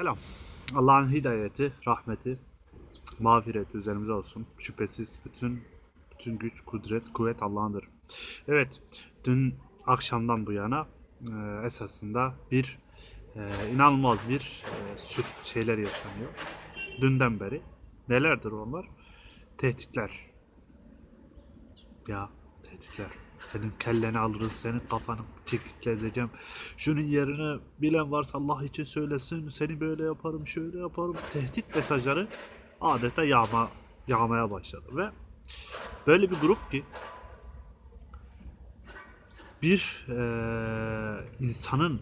Selam. Allah'ın hidayeti, rahmeti, mağfireti üzerimize olsun. Şüphesiz bütün bütün güç, kudret, kuvvet Allah'ındır. Evet, dün akşamdan bu yana e, esasında bir e, inanılmaz bir e, sü- şeyler yaşanıyor. Dünden beri. Nelerdir onlar? Tehditler. Ya tehditler. Senin kelleni alırız, senin kafanı çekitlezeceğim. Şunun yerine bilen varsa Allah için söylesin. Seni böyle yaparım, şöyle yaparım. Tehdit mesajları adeta yağma, yağmaya başladı. Ve böyle bir grup ki bir eee, insanın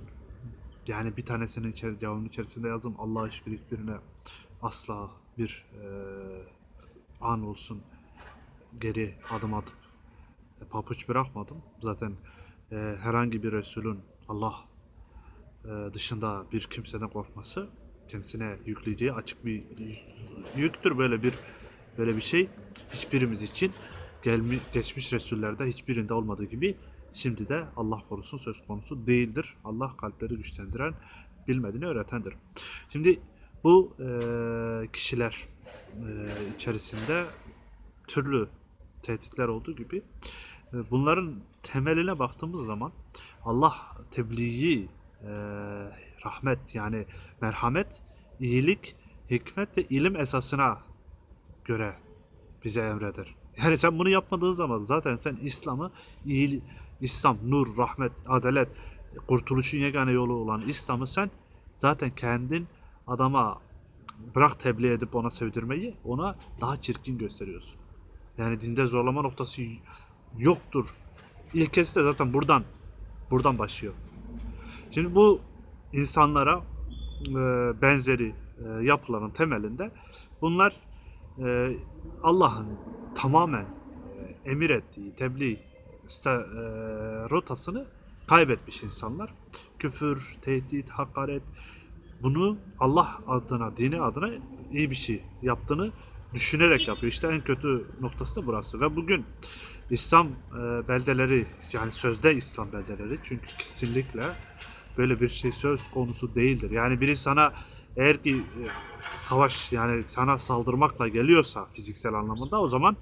yani bir tanesinin içeri, cevabının içerisinde yazdım Allah'a şükür hiçbirine asla bir eee, an olsun geri adım atıp e, papuç bırakmadım. Zaten e, herhangi bir Resulün Allah e, dışında bir kimseden korkması kendisine yükleyeceği açık bir yüktür böyle bir böyle bir şey hiçbirimiz için gelmi, geçmiş Resullerde hiçbirinde olmadığı gibi şimdi de Allah korusun söz konusu değildir. Allah kalpleri güçlendiren, bilmediğini öğretendir. Şimdi bu e, kişiler e, içerisinde türlü tehditler olduğu gibi e, bunların temeline baktığımız zaman Allah tebliği, e, rahmet yani merhamet, iyilik, hikmet ve ilim esasına göre bize emreder. Yani sen bunu yapmadığın zaman zaten sen İslam'ı iyi, İslam, nur, rahmet, adalet, kurtuluşun yegane yolu olan İslam'ı sen zaten kendin adama bırak tebliğ edip ona sevdirmeyi ona daha çirkin gösteriyorsun. Yani dinde zorlama noktası yoktur. İlkesi de zaten buradan buradan başlıyor. Şimdi bu insanlara e, benzeri e, yapıların temelinde bunlar e, Allah'ın tamamen e, emir ettiği tebliğ e, rotasını kaybetmiş insanlar. Küfür, tehdit, hakaret bunu Allah adına, dini adına iyi bir şey yaptığını düşünerek yapıyor. İşte en kötü noktası da burası. Ve bugün İslam e, beldeleri yani sözde İslam beldeleri. Çünkü kesinlikle böyle bir şey söz konusu değildir. Yani biri sana eğer ki e, savaş yani sana saldırmakla geliyorsa fiziksel anlamında o zaman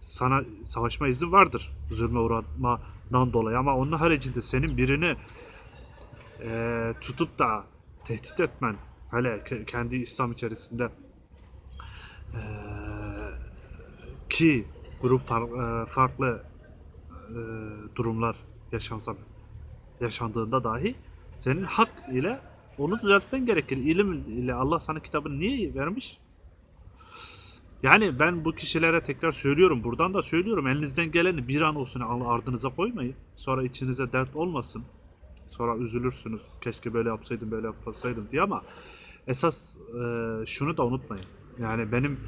sana savaşma izni vardır. Zulme uğratmadan dolayı. Ama onun haricinde senin birini e, tutup da tehdit etmen hele ke- kendi İslam içerisinde e, ki grup e, farklı e, durumlar yaşansa yaşandığında dahi senin hak ile onu düzeltmen gerekir. İlim ile Allah sana kitabını niye vermiş? Yani ben bu kişilere tekrar söylüyorum. Buradan da söylüyorum. Elinizden geleni bir an olsun ardınıza koymayın. Sonra içinize dert olmasın. Sonra üzülürsünüz. Keşke böyle yapsaydım, böyle yapsaydım diye ama esas e, şunu da unutmayın. Yani benim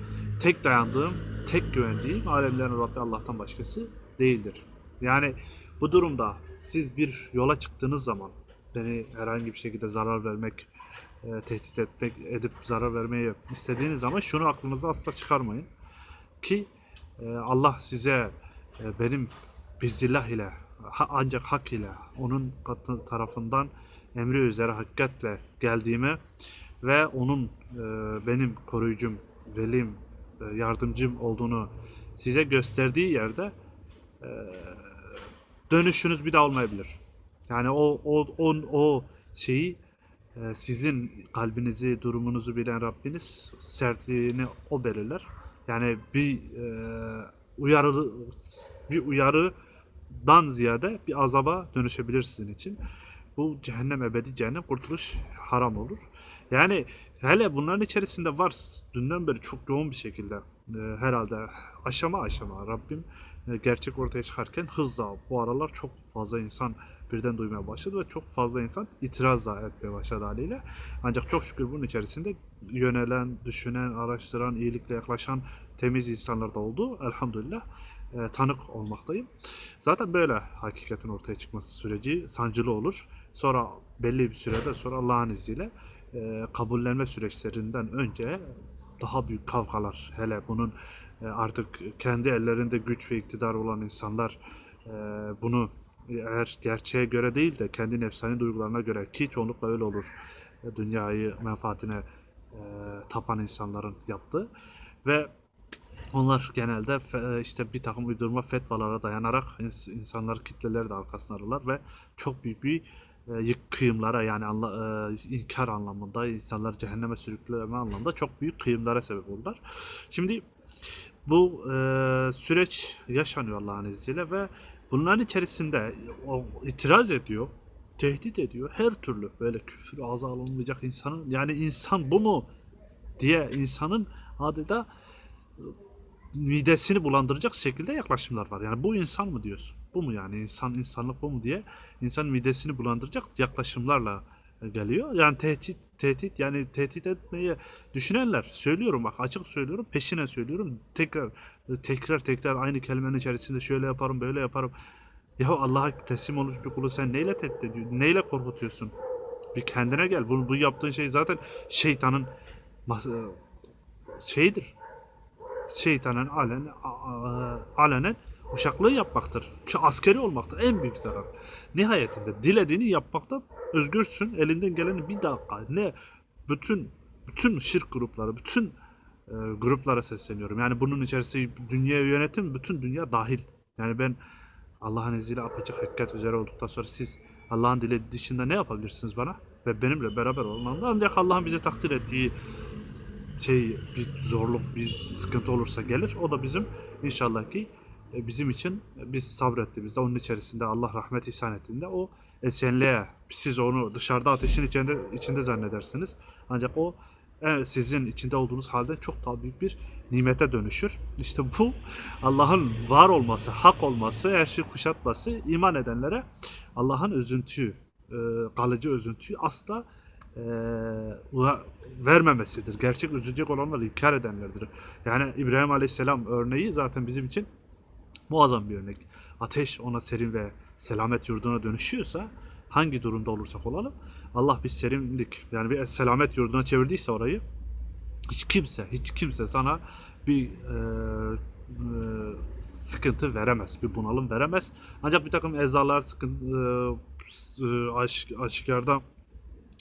tek dayandığım, tek güvendiğim alemlerin Rabbi Allah'tan başkası değildir. Yani bu durumda siz bir yola çıktığınız zaman beni herhangi bir şekilde zarar vermek, e, tehdit etmek, edip zarar vermeyi istediğiniz zaman şunu aklınızda asla çıkarmayın. Ki e, Allah size e, benim bizzillah ile ha- ancak hak ile onun tarafından emri üzere hakikatle geldiğimi ve onun e, benim koruyucum, velim, yardımcım olduğunu size gösterdiği yerde e, dönüşünüz bir daha olmayabilir. Yani o o o, o şeyi e, sizin kalbinizi, durumunuzu bilen Rabbiniz sertliğini o belirler. Yani bir e, uyarı bir uyarıdan ziyade bir azaba dönüşebilir sizin için. Bu cehennem ebedi cehennem kurtuluş haram olur. Yani hele bunların içerisinde var dünden beri çok yoğun bir şekilde e, herhalde aşama aşama Rabbim e, gerçek ortaya çıkarken hızla bu aralar çok fazla insan birden duymaya başladı ve çok fazla insan itiraz da etmeye başladı haliyle. Ancak çok şükür bunun içerisinde yönelen, düşünen, araştıran, iyilikle yaklaşan temiz insanlar da oldu. Elhamdülillah e, tanık olmaktayım. Zaten böyle hakikatin ortaya çıkması süreci sancılı olur. Sonra belli bir sürede sonra Allah'ın izniyle e, kabullenme süreçlerinden önce daha büyük kavgalar hele bunun e, artık kendi ellerinde güç ve iktidar olan insanlar e, bunu eğer gerçeğe göre değil de kendi nefsani duygularına göre ki çoğunlukla öyle olur e, dünyayı menfaatine e, tapan insanların yaptığı ve onlar genelde fe- işte bir takım uydurma fetvalara dayanarak ins- insanlar kitleleri de arkasına alırlar ve çok büyük bir e, yık kıyımlara yani anla, e, inkar anlamında insanları cehenneme sürükleme anlamında çok büyük kıyımlara sebep oldular. Şimdi bu e, süreç yaşanıyor Allah'ın izniyle ve bunların içerisinde o itiraz ediyor, tehdit ediyor. Her türlü böyle küfür ağza alınmayacak insanın yani insan bu mu diye insanın adeta midesini bulandıracak şekilde yaklaşımlar var. Yani bu insan mı diyorsun? Bu mu yani insan insanlık bu mu diye insan midesini bulandıracak yaklaşımlarla e, geliyor. Yani tehdit tehdit yani tehdit etmeyi düşünenler söylüyorum bak açık söylüyorum peşine söylüyorum tekrar tekrar tekrar aynı kelimenin içerisinde şöyle yaparım böyle yaparım. Ya Allah'a teslim olmuş bir kulu sen neyle tehdit ediyorsun? Neyle korkutuyorsun? Bir kendine gel. Bu, bu yaptığın şey zaten şeytanın mas- şeyidir şeytanın alen, alenen uşaklığı yapmaktır. Şu askeri olmaktır. En büyük zarar. Nihayetinde dilediğini yapmakta özgürsün. Elinden geleni bir dakika ne bütün bütün şirk grupları, bütün e, gruplara sesleniyorum. Yani bunun içerisinde dünya yönetim, bütün dünya dahil. Yani ben Allah'ın izniyle apaçık hakikat üzere olduktan sonra siz Allah'ın dili dışında ne yapabilirsiniz bana? Ve benimle beraber olmamda ancak Allah'ın bize takdir ettiği şey bir zorluk bir sıkıntı olursa gelir. O da bizim inşallah ki bizim için e, biz sabrettiğimizde onun içerisinde Allah rahmet ihsan ettiğinde o esenliğe siz onu dışarıda ateşin içinde içinde zannedersiniz. Ancak o e, sizin içinde olduğunuz halde çok daha büyük bir nimete dönüşür. İşte bu Allah'ın var olması, hak olması, her şeyi kuşatması iman edenlere Allah'ın özüntüyü, e, kalıcı özüntüyü asla e, vermemesidir. Gerçek üzülecek olanlar inkar edenlerdir. Yani İbrahim Aleyhisselam örneği zaten bizim için muazzam bir örnek. Ateş ona serin ve selamet yurduna dönüşüyorsa hangi durumda olursak olalım Allah bir serinlik yani bir selamet yurduna çevirdiyse orayı hiç kimse hiç kimse sana bir e, e, sıkıntı veremez, bir bunalım veremez. Ancak bir takım ezalar, sıkıntı, e, e, aş, aşikarda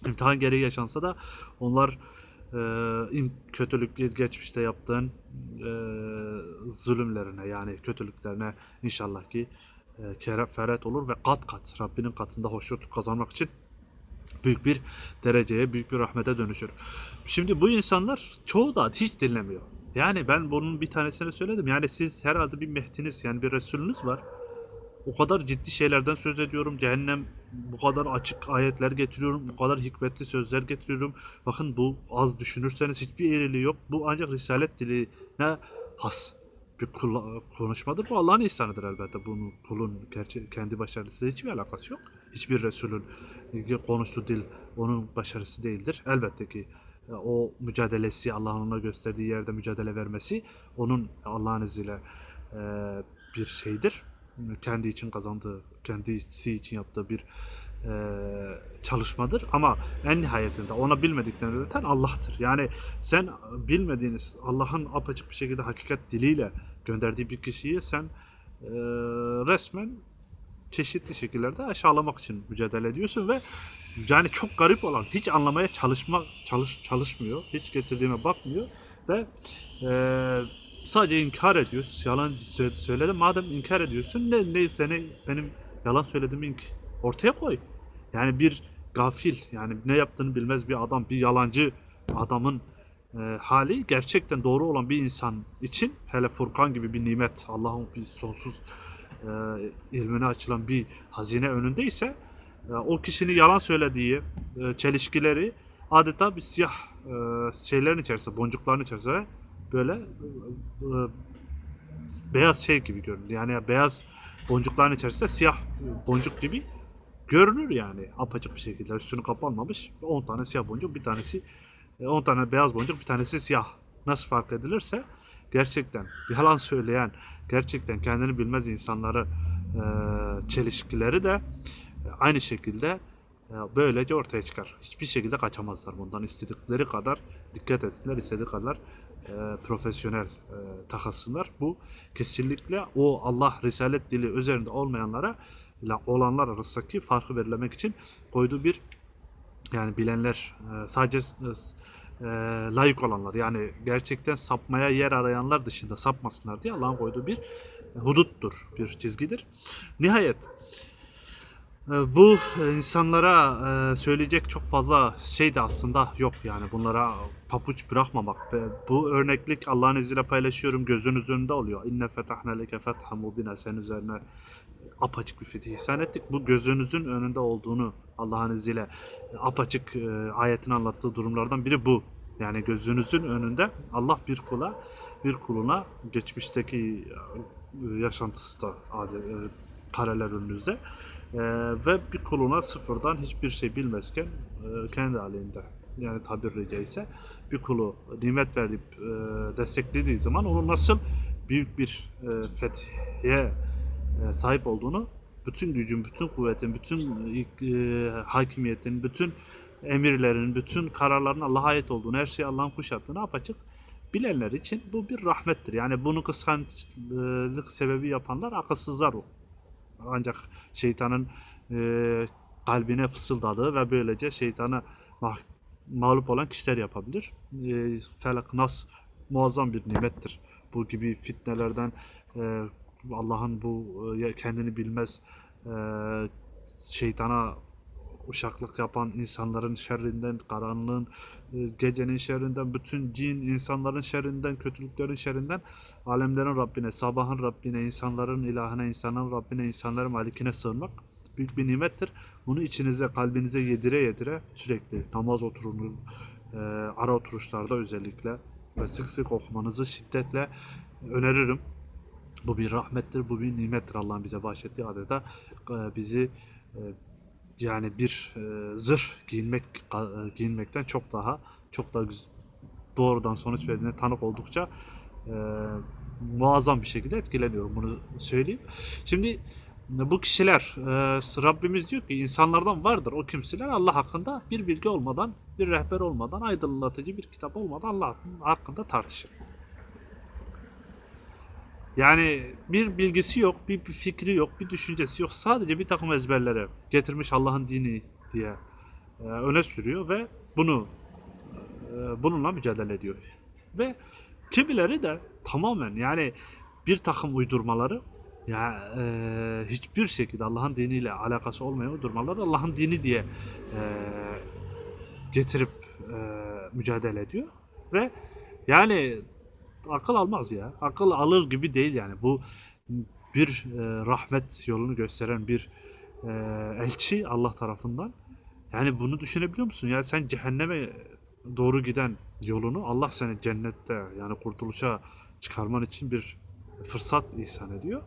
imtihan gereği yaşansa da onlar e, kötülük geçmişte yaptığın e, zulümlerine yani kötülüklerine inşallah ki e, kereferet olur ve kat kat Rabbinin katında hoşnut kazanmak için büyük bir dereceye, büyük bir rahmete dönüşür. Şimdi bu insanlar çoğu da hiç dinlemiyor. Yani ben bunun bir tanesini söyledim. Yani siz herhalde bir Mehdiniz yani bir Resulünüz var. O kadar ciddi şeylerden söz ediyorum. Cehennem bu kadar açık ayetler getiriyorum. Bu kadar hikmetli sözler getiriyorum. Bakın bu az düşünürseniz hiçbir eğriliği yok. Bu ancak Risalet diline has bir konuşmadır. Bu Allah'ın ihsanıdır elbette. Bunun kulun kendi başarısıyla hiçbir alakası yok. Hiçbir Resulün konuştuğu dil onun başarısı değildir. Elbette ki e, o mücadelesi Allah'ın ona gösterdiği yerde mücadele vermesi onun Allah'ın izniyle e, bir şeydir. Kendi için kazandığı, kendisi için yaptığı bir e, çalışmadır. Ama en nihayetinde ona bilmediklerini öğreten Allah'tır. Yani sen bilmediğiniz Allah'ın apaçık bir şekilde hakikat diliyle gönderdiği bir kişiyi sen e, resmen çeşitli şekillerde aşağılamak için mücadele ediyorsun ve yani çok garip olan hiç anlamaya çalışma çalış çalışmıyor. Hiç getirdiğime bakmıyor ve e, sadece inkar ediyor. Yalan sö- söyledim. Madem inkar ediyorsun ne ne seni benim yalan söylediğimi ortaya koy. Yani bir gafil yani ne yaptığını bilmez bir adam, bir yalancı adamın e, hali gerçekten doğru olan bir insan için hele Furkan gibi bir nimet, Allah'ın bir sonsuz e, ilmine açılan bir hazine önündeyse e, o kişinin yalan söylediği e, çelişkileri adeta bir siyah e, şeylerin içerisinde, boncukların içerisinde böyle e, e, beyaz şey gibi görünür. Yani beyaz boncukların içerisinde siyah boncuk gibi görünür yani apaçık bir şekilde üstünü kapanmamış 10 tane siyah boncuk bir tanesi e, 10 tane beyaz boncuk bir tanesi siyah nasıl fark edilirse gerçekten yalan söyleyen gerçekten kendini bilmez insanları e, çelişkileri de e, aynı şekilde e, böylece ortaya çıkar. Hiçbir şekilde kaçamazlar bundan. istedikleri kadar dikkat etsinler, istediği kadar e, profesyonel e, takılsınlar. Bu kesinlikle o Allah Risalet dili üzerinde olmayanlara olanlar arasındaki farkı belirlemek için koyduğu bir Yani bilenler e, sadece e, layık olanlar yani gerçekten sapmaya yer arayanlar dışında sapmasınlar diye Allah'ın koyduğu bir huduttur, bir çizgidir. Nihayet e, bu e, insanlara e, söyleyecek çok fazla şey de aslında yok yani bunlara papuç bırakmamak. Bu örneklik Allah'ın izniyle paylaşıyorum gözünüz önünde oluyor. İnne fetahna leke fethan mubina sen üzerine apaçık bir fetih ihsan ettik. Bu gözünüzün önünde olduğunu Allah'ın izniyle apaçık e, ayetin anlattığı durumlardan biri bu. Yani gözünüzün önünde Allah bir kula bir kuluna geçmişteki yaşantısı da kareler önünüzde E, ve bir kuluna sıfırdan hiçbir şey bilmezken e, kendi halinde yani tabiri caizse bir kulu nimet verip e, desteklediği zaman onu nasıl büyük bir e, fethiye e, sahip olduğunu bütün gücün, bütün kuvvetin, bütün e, hakimiyetin, bütün emirlerin, bütün kararların Allah'a ait olduğunu, her şeyi Allah'ın kuşattığını apaçık bilenler için bu bir rahmettir. Yani bunu kıskançlık sebebi yapanlar akılsızlar o. Ancak şeytanın e, kalbine fısıldadığı ve böylece şeytana mah- mağlup olan kişiler yapabilir. E, felak, nas muazzam bir nimettir. Bu gibi fitnelerden e, Allah'ın bu e, kendini bilmez e, şeytana uşaklık yapan insanların şerrinden, karanlığın, e, gecenin şerrinden, bütün cin, insanların şerrinden, kötülüklerin şerrinden, alemlerin Rabbine, sabahın Rabbine, insanların ilahına, insanların Rabbine, insanların malikine sığınmak büyük bir nimettir. Bunu içinize, kalbinize yedire yedire sürekli namaz oturunu, e, ara oturuşlarda özellikle ve sık sık okumanızı şiddetle öneririm. Bu bir rahmettir, bu bir nimettir Allah'ın bize bahşettiği adeta e, bizi yani bir e, zırh giyinmek e, giyinmekten çok daha çok daha doğrudan sonuç verdiğine tanık oldukça e, muazzam bir şekilde etkileniyorum bunu söyleyeyim. Şimdi bu kişiler e, Rabbimiz diyor ki insanlardan vardır o kimseler Allah hakkında bir bilgi olmadan, bir rehber olmadan, aydınlatıcı bir kitap olmadan Allah hakkında tartışır. Yani bir bilgisi yok, bir, fikri yok, bir düşüncesi yok. Sadece bir takım ezberlere getirmiş Allah'ın dini diye e, öne sürüyor ve bunu e, bununla mücadele ediyor. Ve kimileri de tamamen yani bir takım uydurmaları ya e, hiçbir şekilde Allah'ın diniyle alakası olmayan uydurmaları Allah'ın dini diye e, getirip e, mücadele ediyor ve yani akıl almaz ya. Akıl alır gibi değil yani. Bu bir e, rahmet yolunu gösteren bir e, elçi Allah tarafından. Yani bunu düşünebiliyor musun? Yani sen cehenneme doğru giden yolunu Allah seni cennette yani kurtuluşa çıkarman için bir fırsat ihsan ediyor.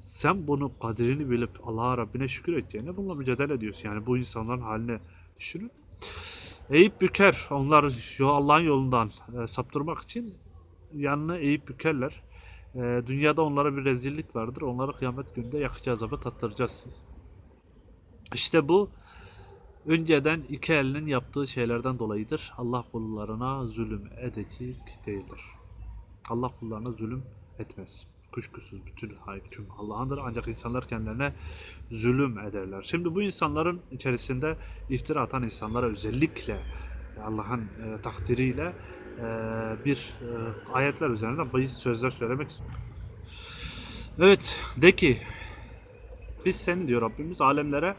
Sen bunu kadrini bilip Allah'a Rabbine şükür edeceğine bununla mücadele ediyorsun. Yani bu insanların haline düşünün. Eğip büker. Onlar Allah'ın yolundan e, saptırmak için yanına eğip bükerler. E, dünyada onlara bir rezillik vardır. Onları kıyamet gününde yakıcı azabı tattıracağız. İşte bu önceden iki elinin yaptığı şeylerden dolayıdır. Allah kullarına zulüm edecek değildir. Allah kullarına zulüm etmez. Kuşkusuz bütün hakim Allah'ındır ancak insanlar kendilerine zulüm ederler. Şimdi bu insanların içerisinde iftira atan insanlara özellikle Allah'ın e, takdiriyle bir e, ayetler üzerinden bahis sözler söylemek istiyorum. Evet de ki biz seni diyor Rabbimiz alemlere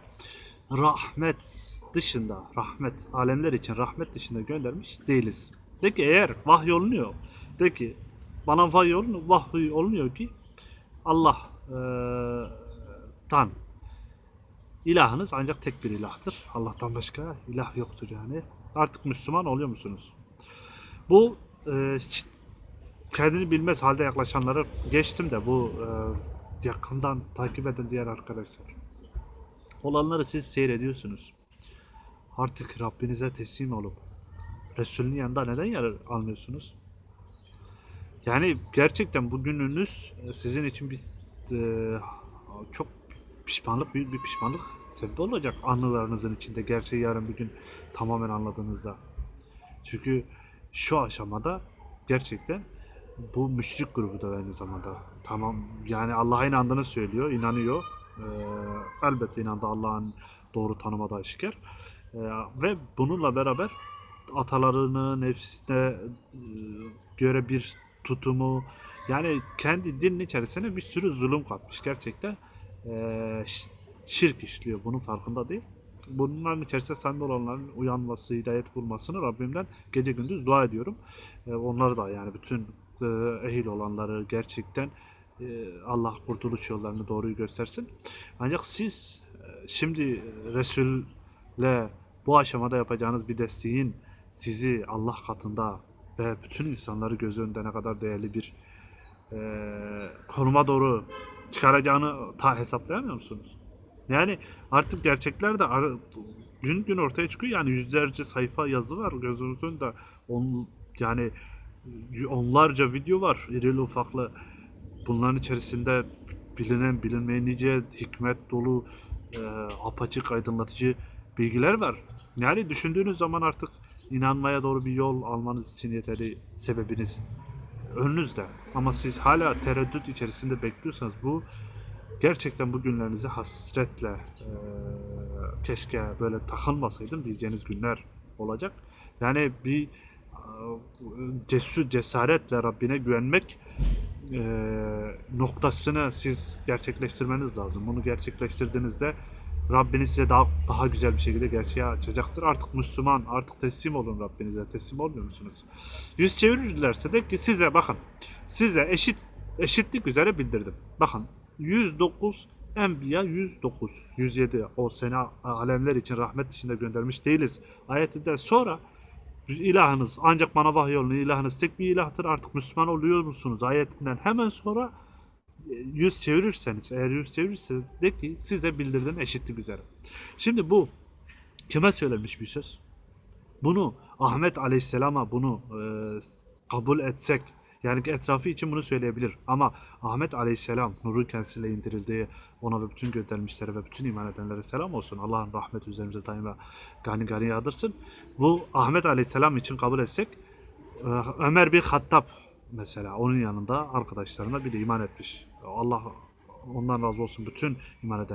rahmet dışında rahmet alemler için rahmet dışında göndermiş değiliz. De ki eğer vahiy olunuyor de ki bana vahiy olunuyor, vahiy olunuyor ki Allah eee, tan ilahınız ancak tek bir ilahtır. Allah'tan başka ilah yoktur yani. Artık Müslüman oluyor musunuz? Bu hiç kendini bilmez halde yaklaşanları geçtim de bu eee, yakından takip eden diğer arkadaşlar. Olanları siz seyrediyorsunuz. Artık Rabbinize teslim olup Resulünün yanında neden yer almıyorsunuz? Yani gerçekten bugününüz e, sizin için bir e, çok pişmanlık, büyük bir pişmanlık sebebi olacak anılarınızın içinde. Gerçeği yarın bir gün tamamen anladığınızda. Çünkü şu aşamada gerçekten bu müşrik grubu da aynı zamanda. Tamam yani Allah'a inandığını söylüyor, inanıyor. Ee, elbette inandı Allah'ın doğru tanımadığı aşikar. E, ve bununla beraber atalarını nefsine e, göre bir tutumu yani kendi dinin içerisine bir sürü zulüm katmış gerçekten. E, ş- şirk işliyor bunun farkında değil. Bunların içerisinde samimi olanların uyanması, hidayet bulmasını Rabbimden gece gündüz dua ediyorum. E, onları da yani bütün e, ehil olanları gerçekten e, Allah kurtuluş yollarını doğruyu göstersin. Ancak siz e, şimdi Resul'le bu aşamada yapacağınız bir desteğin sizi Allah katında ve bütün insanları göz önünde ne kadar değerli bir e, konuma doğru çıkaracağını ta hesaplayamıyor musunuz? Yani artık gerçekler de ar- gün gün ortaya çıkıyor. Yani yüzlerce sayfa yazı var gözümüzün önünde. On, yani onlarca video var irili ufaklı. Bunların içerisinde bilinen bilinmeyen nice hikmet dolu e, apaçık aydınlatıcı bilgiler var. Yani düşündüğünüz zaman artık inanmaya doğru bir yol almanız için yeterli sebebiniz önünüzde. Ama siz hala tereddüt içerisinde bekliyorsanız bu gerçekten bu günlerinizi hasretle e, keşke böyle takılmasaydım diyeceğiniz günler olacak. Yani bir e, cesur cesaret ve Rabbine güvenmek e, noktasını siz gerçekleştirmeniz lazım. Bunu gerçekleştirdiğinizde Rabbiniz size daha daha güzel bir şekilde gerçeği açacaktır. Artık Müslüman, artık teslim olun Rabbinize. Teslim olmuyor musunuz? Yüz çevirirlerse de ki size bakın. Size eşit eşitlik üzere bildirdim. Bakın 109 Enbiya 109, 107 o sene alemler için rahmet içinde göndermiş değiliz. Ayetinden sonra ilahınız ancak bana vahiy ilahınız tek bir ilahtır artık Müslüman oluyor musunuz ayetinden hemen sonra e, yüz çevirirseniz eğer yüz çevirirseniz de ki size bildirdim eşitlik üzere. Şimdi bu kime söylenmiş bir söz? Bunu Ahmet Aleyhisselam'a bunu e, kabul etsek yani etrafı için bunu söyleyebilir ama Ahmet Aleyhisselam nurun kendisiyle indirildiği ona ve bütün göndermişlere ve bütün iman edenlere selam olsun. Allah'ın rahmeti üzerimize daima gani gani yağdırsın. Bu Ahmet Aleyhisselam için kabul etsek e, Ömer bin Hattab mesela onun yanında arkadaşlarına bir iman etmiş. Allah ondan razı olsun bütün iman eden